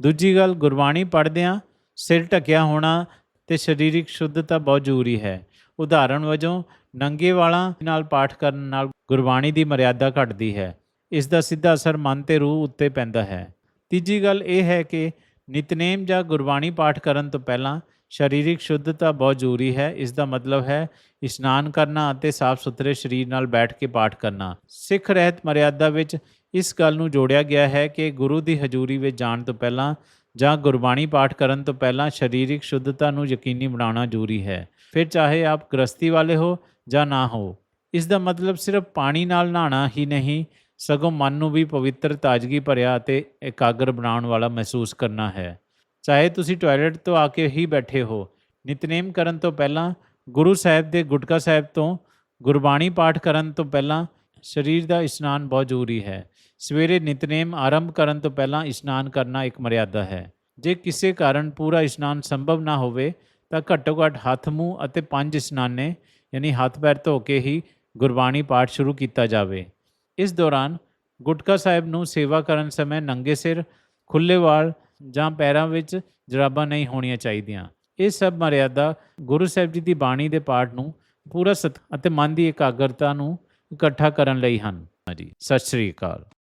ਦੂਜੀ ਗੱਲ, ਗੁਰਬਾਣੀ ਪੜ੍ਹਦਿਆਂ ਸਿਰ ਢੱਕਿਆ ਹੋਣਾ ਤੇ ਸਰੀਰਕ ਸ਼ੁੱਧਤਾ ਬਹੁਤ ਜ਼ਰੂਰੀ ਹੈ। ਉਦਾਹਰਣ ਵਜੋਂ, ਨੰਗੇ ਵਾਲਾਂ ਨਾਲ ਪਾਠ ਕਰਨ ਨਾਲ ਗੁਰਬਾਣੀ ਦੀ ਮਰਿਆਦਾ ਘਟਦੀ ਹੈ। ਇਸ ਦਾ ਸਿੱਧਾ ਅਸਰ ਮਨ ਤੇ ਰੂਹ ਉੱਤੇ ਪੈਂਦਾ ਹੈ। ਤੀਜੀ ਗੱਲ ਇਹ ਹੈ ਕਿ ਨਿਤਨੇਮ ਜਾਂ ਗੁਰਬਾਣੀ ਪਾਠ ਕਰਨ ਤੋਂ ਪਹਿਲਾਂ ਸਰੀਰਕ ਸ਼ੁੱਧਤਾ ਬਹੁਤ ਜ਼ਰੂਰੀ ਹੈ। ਇਸ ਦਾ ਮਤਲਬ ਹੈ ਇਸ਼ਨਾਨ ਕਰਨਾ ਅਤੇ ਸਾਫ਼ ਸੁਥਰੇ ਸਰੀਰ ਨਾਲ ਬੈਠ ਕੇ ਪਾਠ ਕਰਨਾ। ਸਿੱਖ ਰਹਿਤ ਮਰਿਆਦਾ ਵਿੱਚ ਇਸ ਗੱਲ ਨੂੰ ਜੋੜਿਆ ਗਿਆ ਹੈ ਕਿ ਗੁਰੂ ਦੀ ਹਜ਼ੂਰੀ ਵਿੱਚ ਜਾਣ ਤੋਂ ਪਹਿਲਾਂ ਜਾਂ ਗੁਰਬਾਣੀ ਪਾਠ ਕਰਨ ਤੋਂ ਪਹਿਲਾਂ ਸਰੀਰਕ ਸ਼ੁੱਧਤਾ ਨੂੰ ਯਕੀਨੀ ਬਣਾਉਣਾ ਜ਼ਰੂਰੀ ਹੈ। ਫਿਰ ਚਾਹੇ ਆਪ ਗ੍ਰਸਤੀ ਵਾਲੇ ਹੋ ਜਾਂ ਨਾ ਹੋ, ਇਸ ਦਾ ਮਤਲਬ ਸਿਰਫ ਪਾਣੀ ਨਾਲ ਨਹਾਣਾ ਹੀ ਨਹੀਂ, ਸਗੋਂ ਮਨ ਨੂੰ ਵੀ ਪਵਿੱਤਰ, ਤਾਜ਼ਗੀ ਭਰਿਆ ਅਤੇ ਇਕਾਗਰ ਬਣਾਉਣ ਵਾਲਾ ਮਹਿਸੂਸ ਕਰਨਾ ਹੈ। ਚਾਹੇ ਤੁਸੀਂ ਟਾਇਲਟ ਤੋਂ ਆ ਕੇ ਹੀ ਬੈਠੇ ਹੋ, ਨਿਤਨੇਮ ਕਰਨ ਤੋਂ ਪਹਿਲਾਂ, ਗੁਰੂ ਸਾਹਿਬ ਦੇ ਗੁਟਕਾ ਸਾਹਿਬ ਤੋਂ ਗੁਰਬਾਣੀ ਪਾਠ ਕਰਨ ਤੋਂ ਪਹਿਲਾਂ ਸਰੀਰ ਦਾ ਇਸ਼ਨਾਨ ਬਹੁਤ ਜ਼ਰੂਰੀ ਹੈ। ਸਵੇਰੇ ਨਿਤਨੇਮ ਆਰੰਭ ਕਰਨ ਤੋਂ ਪਹਿਲਾਂ ਇਸ਼ਨਾਨ ਕਰਨਾ ਇੱਕ ਮਰਿਆਦਾ ਹੈ। ਜੇ ਕਿਸੇ ਕਾਰਨ ਪੂਰਾ ਇਸ਼ਨਾਨ ਸੰਭਵ ਨਾ ਹੋਵੇ, ਤਾਂ ਘੱਟੋ ਘੱਟ ਹੱਥ, ਮੂੰਹ ਅਤੇ ਪੰਜ ਇਸ਼ਨਾਨੇ, ਯਾਨੀ ਹੱਥ, ਪੈਰ ਧੋ ਕੇ ਹੀ ਗੁਰਬਾਣੀ ਪਾਠ ਸ਼ੁਰੂ ਕੀਤਾ ਜਾਵੇ। ਇਸ ਦੌਰਾਨ ਗੁਟਕਾ ਸਾਹਿਬ ਨੂੰ ਸੇਵਾ ਕਰਨ ਸਮੇਂ ਨੰਗੇ ਸਿਰ ਖੁੱਲੇ ਵਾਲ ਜਾਂ ਪੈਰਾਂ ਵਿੱਚ ਜਰਾਬਾਂ ਨਹੀਂ ਹੋਣੀਆਂ ਚਾਹੀਦੀਆਂ। ਇਹ ਸਭ ਮਰਿਆਦਾ ਗੁਰੂ ਸਾਹਿਬ ਜੀ ਦੀ ਬਾਣੀ ਦੇ ਪਾਠ ਨੂੰ ਪੂਰਾ ਸਤ ਅਤੇ ਮਨ ਦੀ ਇਕਾਗਰਤਾ ਨੂੰ ਇਕੱਠਾ ਕਰਨ ਲਈ ਹਨ। ਹਾਂਜੀ ਸਤਿ ਸ੍ਰੀ ਅਕਾਲ।